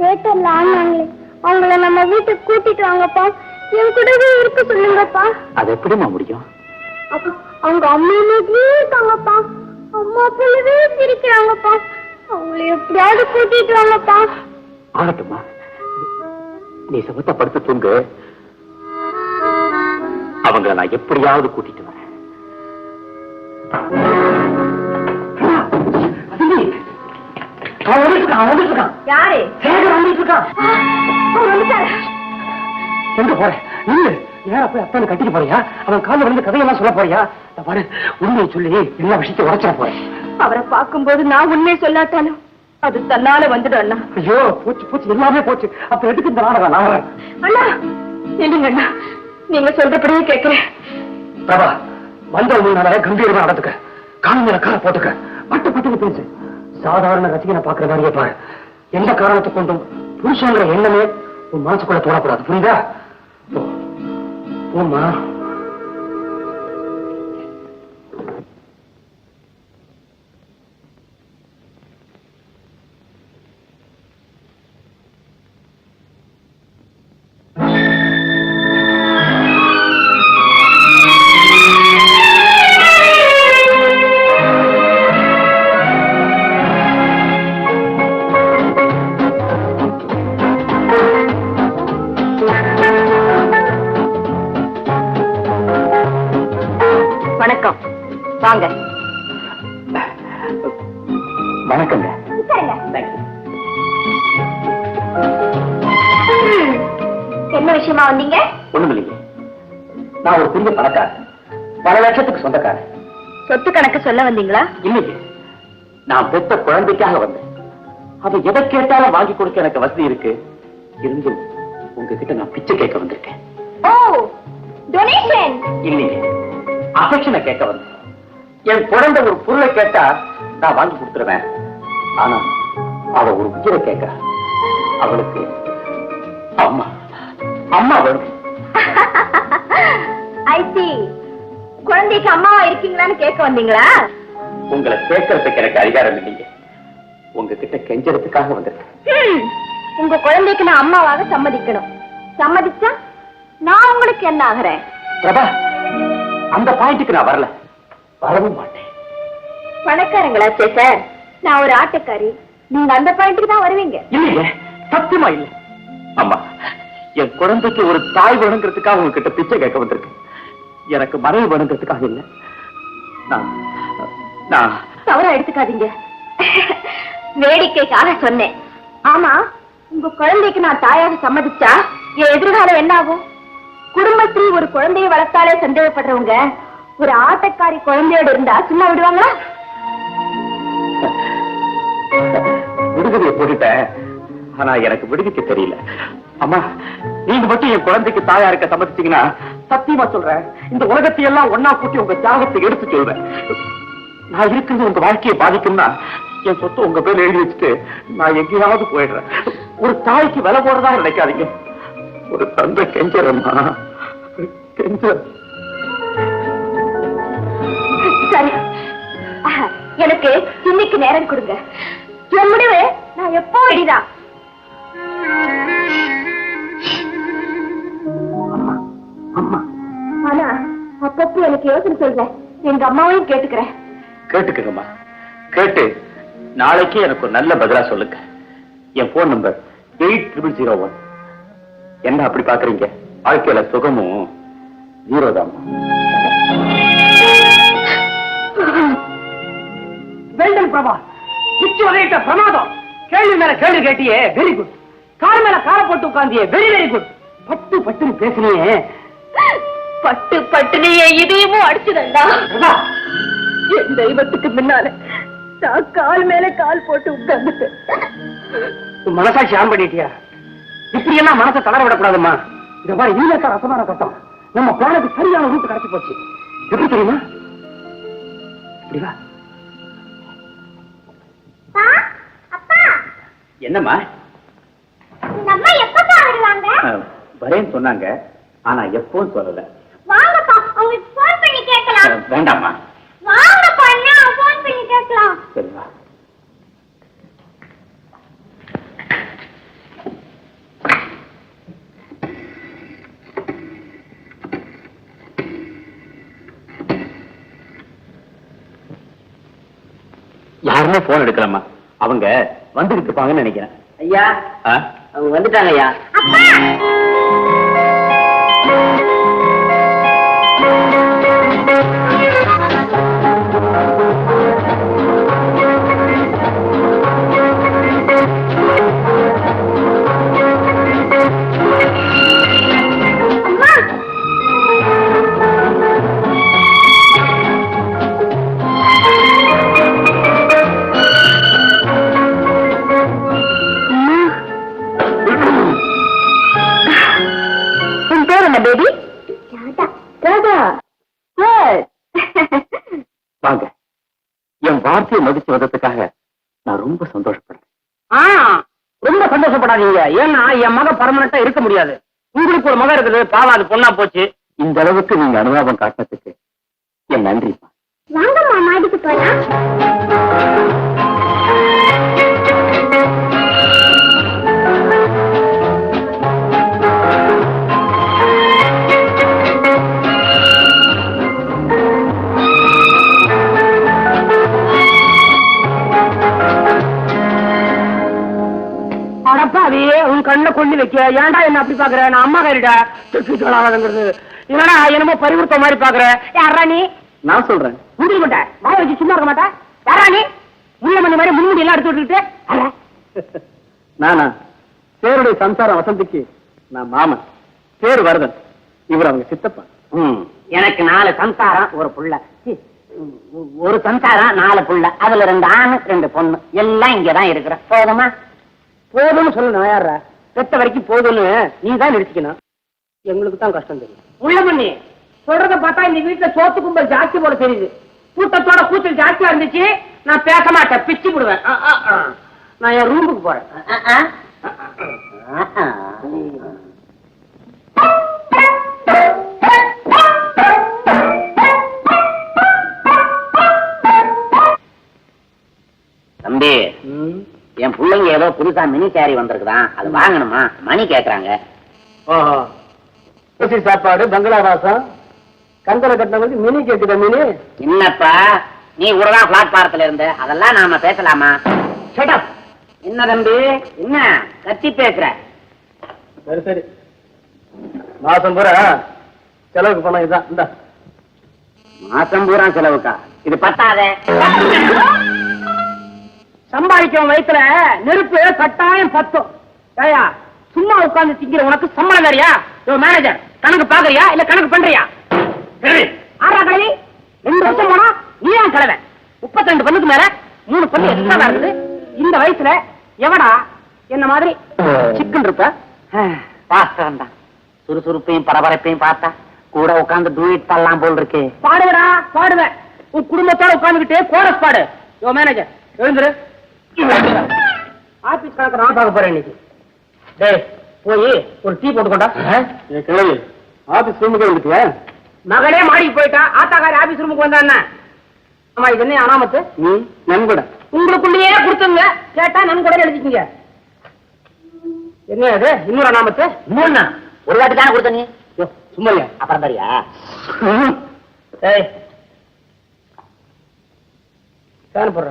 தேட்டர்ல ஆனாங்களே. அவங்கள நம்ம வீட்டுக்கு கூட்டிட்டு வாங்கப்பா. என் கூடவே இருக்க சொல்லுங்கப்பா. அது எப்படிமா முடியும்? அப்பா அவங்க அம்மா மாதிரியே இருக்காங்கப்பா. அம்மா போலவே சிரிக்கிறாங்கப்பா. அவங்கள எப்படியாவது கூட்டிட்டு வாங்கப்பா. ஆகட்டுமா நீ சுமத்த படுத்து தூங்கு. அவங்கள நான் எப்படியாவது கூட்டிட்டு வரேன். அவன் வந்துட்டு இருக்கான், அவன் வந்துட்டு இருக்கான். யாரு? சேகர் வந்துட்டு இருக்கான். அவர் வந்துட்டாரு. எங்க போற நில்லு. நேரா போய் அத்தானை போறியா? அவன் காலில் வந்து கதையெல்லாம் சொல்ல போறியா? பாரு உண்மையை சொல்லி எல்லா விஷயத்தையும் உடைச்சிட போறேன். அவரை பார்க்கும்போது நான் உண்மையை சொல்லாட்டாலும் அது தன்னால வந்துடும் அண்ணா. ஐயோ போச்சு போச்சு. எல்லாமே போச்சு. அப்ப எதுக்கு இந்த நாடகம்? நான் வரேன். அண்ணா இல்லைங்க அண்ணா. நீங்க சொல்றபடியே கேட்கிறேன். பிரபா வந்த முன்னால கம்பீரமா நடந்துக்க. கால் மேல கால போட்டுக்க. பட்டு பட்டுன்னு பேசு சாதாரண ரசிகனை பாக்குற மாதிரியே பாரு. எந்த காரணத்தை கொண்டும் புருஷங்கிற எண்ணமே உன் மனசுக்குள்ள தோணக்கூடாது. புரியுதா? போமா வணக்கங்க. என்ன விஷயமா வந்தீங்க? ஒண்ணும் இல்லைங்க நான் ஒரு பெரிய பணக்காரன். பல லட்சத்துக்கு சொந்தக்காரன். சொத்து கணக்கு சொல்ல வந்தீங்களா? இல்லைங்க. நான் பெத்த குழந்தைக்காக வந்தேன். அது எதை கேட்டாலும் வாங்கி கொடுக்க எனக்கு வசதி இருக்கு. இருந்தும் உங்ககிட்ட நான் பிச்சை கேட்க வந்திருக்கேன். ஓ டொனேஷன் இல்லைங்க. அஃபெக்ஷனை கேட்க வந்தேன். என் குழந்தை ஒரு பொருளை கேட்டா நான் வாங்கி கொடுத்துருவேன். ஆனா அவ ஒரு உயிரை கேட்க அவளுக்கு அம்மா. அம்மா வேணும். ஐ சி குழந்தைக்கு அம்மாவா இருக்கீங்களான்னு கேட்க வந்தீங்களா? உங்களை கேட்கறதுக்கு எனக்கு அதிகாரம் இல்லைங்க உங்ககிட்ட கெஞ்சறதுக்காக வந்திருக்கேன். உங்க குழந்தைக்கு நான் அம்மாவாக சம்மதிக்கணும். சம்மதிச்சா நான் உங்களுக்கு என்ன ஆகிறேன் பிரபா அந்த பாயிண்ட்டுக்கு நான் வரல. வரவும் மாட்டேன். பணக்காரங்களாச்சே சார் நான் ஒரு ஆட்டக்காரி. நீங்க அந்த பாயிண்ட்டுக்கு தான் வருவீங்க. இல்லைங்க சத்தியமா இல்ல. அம்மா என் குழந்தைக்கு ஒரு தாய் வேணுங்கிறதுக்காக உங்ககிட்ட பிச்சை கேட்க வந்திருக்கேன். எனக்கு மனைவி வேணுங்கிறதுக்காக இல்ல. நான் நான் தவறா எடுத்துக்காதீங்க. வேடிக்கைக்காக சொன்னேன். ஆமா உங்க குழந்தைக்கு நான் தாயாக சம்மதிச்சா என் எதிர்காலம் என்ன ஆகும் குடும்பத்தில் ஒரு குழந்தையை வளர்த்தாலே சந்தேகப்படுறவங்க ஒரு ஆட்டக்காரி குழந்தையோட இருந்தா சும்மா விடுவாங்களா? விடுதலையை போட்டுட்டேன். ஆனா எனக்கு விடுவிக்க தெரியல. அம்மா நீங்க மட்டும் என் குழந்தைக்கு தாயா இருக்க சம்மதிச்சீங்கன்னா சத்தியமா சொல்றேன். இந்த உலகத்தை எல்லாம் ஒன்னா கூட்டி உங்க தியாகத்தை எடுத்து சொல்றேன். நான் இருக்கிறது உங்க வாழ்க்கையை பாதிக்கும்னா என் சொத்து உங்க பேர் எழுதி வச்சுட்டு நான் எங்கேயாவது போயிடுறேன். ஒரு தாய்க்கு விலை போடுறதா நினைக்காதீங்க. ஒரு தந்தை கெஞ்சரம்மா. கெஞ்சர். சரி. எனக்கு இன்னைக்கு நேரம் கொடுங்க. என் முடிவு? நான் எப்போ அம்மா ஆனா அப்பப்போ எனக்கு யோசனை சொல்றேன் எங்க அம்மாவையும் கேட்டுக்கிறேன் கேட்டுக்கங்கம்மா கேட்டு நாளைக்கு எனக்கு ஒரு நல்ல பதிலா சொல்லுங்க. என் phone number eight triple zero one என்ன அப்படி பாக்குறீங்க? வாழ்க்கையில சுகமும் ஜீரோ தான் வெல்டன் பிரபா பிச்சு வகையிட்ட பிரமாதம். கேள்வி மேல கேள்வி கேட்டியே வெரி குட் கார் மேல காரை போட்டு உட்காந்தியே வெரி வெரி குட் பட்டு பட்டுன்னு பேசுனியே. பட்டு பட்டுனு என் இதயமும் அடிச்சுதண்டா என் தெய்வத்துக்கு முன்னால நான் கால் மேல கால் போட்டு உட்கார்ந்துட்டேன். மனசாட்சி ஆன் பண்ணிட்டியா? இப்படி எல்லாம் மனசை தளர விடக்கூடாதும்மா. இந்த மாதிரி நீலக்கா ரசமான கட்டம் நம்ம பிளானுக்கு சரியான ரூட் கிடைச்சு போச்சு. எப்படி தெரியுமா? இப்படி என்னம்மா? வரேன்னு சொன்னாங்க ஆனா எப்பவும் சொல்லல. வாங்கப்பா உங்களுக்கு ஃபோன் பண்ணி கேட்கலாம் அஹ், வேண்டாம்மா வாங்கப்பா என்ன ஃபோன் பண்ணி கேட்கலாம் சரிவா யாருமே போன் எடுக்கலம்மா. அவங்க வந்துகிட்டு இருப்பாங்கன்னு நினைக்கிறேன். ஐயா? அவங்க வந்துட்டாங்க ஐயா என் வார்த்தையை மதிச்சு வந்ததுக்காக நான் ரொம்ப சந்தோஷப்படுறேன். ரொம்ப சந்தோஷப்படாதீங்க. ஏன்னா என் மக பர்மனண்டா இருக்க முடியாது. உங்களுக்கு ஒரு மகன் இருக்குது பாவம் அது பொண்ணா போச்சு. இந்த அளவுக்கு நீங்க அனுதாபம் காட்டினதுக்கு என் நன்றிப்பா வாங்கம்மா மாடிக்கு போலாம். உன் கண்ணை கொண்டு வைக்க. ஏன்டா என்ன அப்படி பாக்குற நான் அம்மா கைடா ஆகாதுங்கிறது என்னமோ பரிவர்த்த மாதிரி பாக்குற யாரா நீ? நான் சொல்றேன். வாய வச்சு சும்மா இருக்க மாட்டேன் யாரா நீ? முள்ள மணி மாதிரி முன்முடி எல்லாம் எடுத்து விட்டுக்கிட்டு. நானா? பேருடைய சம்சாரம் வசந்திக்கு நான் மாமன். பேரு வரதன். இவர் அவங்க சித்தப்பா. எனக்கு நாலு சம்சாரம் ஒரு புள்ள. ஒரு சம்சாரம் நாலு புள்ள. அதுல ரெண்டு ஆணு ரெண்டு பொண்ணு. எல்லாம் இங்கதான் இருக்கிற. போதுமா? போதும்னு சொல்லணும் யாரா செத்த வரைக்கும் போதும்னு நீ தான் நிறுத்திக்கணும். எங்களுக்கு தான் கஷ்டம் தெரியும். உள்ள பண்ணி சொல்றத பார்த்தா இந்த வீட்டுல சோத்து கும்பல் ஜாஸ்தி போல தெரியுது. கூட்டத்தோட கூச்சல் ஜாஸ்தியா இருந்துச்சு நான் பேச மாட்டேன் பிச்சு விடுவேன். நான் என் ரூமுக்கு போறேன். புதுசா மினி சாரி வந்திருக்குதான் அது வாங்கணுமா? மணி கேக்குறாங்க. ஓஹோ. ஊசி சாப்பாடு பங்களா வாசம் கந்தல கட்டினவங்களுக்கு மினி கேக்குதா மினி என்னப்பா? நீ கூடதான் பிளாட்பாரத்துல இருந்த. அதெல்லாம் நாம பேசலாமா. என்ன தம்பி? என்ன? கத்தி பேசுற. சரி சரி. மாசம் பூரா செலவுக்கு பணம் இதான். இந்த. மாசம் பூரா செலவுக்கா? இது பத்தாதே. சம்பாதிக்கும் வயசுல நெருப்பு கட்டாயம் பத்தும் ஏயா சும்மா உட்கார்ந்து திங்கிற உனக்கு சம்பளம் தரியா யோ மேனேஜர் கணக்கு பாக்குறியா இல்ல கணக்கு பண்றியா? ஆறா கலவி ரெண்டு வருஷம் போனா நீ தான் கலவை? முப்பத்தி பல்லுக்கு மேல மூணு பல்லு எக்ஸ்ட்ரா இருக்குது. இந்த வயசுல எவடா என்ன மாதிரி சிக்கன் இருப்ப? தான் சுறுசுறுப்பையும் பரபரப்பையும் பார்த்தா கூட உட்கார்ந்து டூயிட் பாடலாம் போல் இருக்கு பாடுவடா பாடுவேன். உன் குடும்பத்தோட உட்கார்ந்துகிட்டு கோரஸ் பாடு. யோ மேனேஜர் எழுந்துரு. ஆபீஸ் கணக்கு நான் பார்க்க போறேன் இன்னைக்கு. டேய் போய் ஒரு டீ போட்டு கொண்டா கிழவி ஆபீஸ் ரூமுக்கு வந்துட்டியா? மகளே மாடிக்கு போயிட்டா ஆத்தாக்காரி ஆபீஸ் ரூமுக்கு வந்தா என்ன? ஆமா இது என்ன அனாமத்து? நீ நன்கொடை. உங்களுக்குள்ளேயே கொடுத்துங்க கேட்டா நன் கூட எழுதிக்கீங்க. என்ன இது இன்னொரு அனாமத்து? இன்னொன்னா? ஒரு வாட்டி தானே கொடுத்த நீ? சும்மா அப்புறம் தரியா ஏய். போடுறேன்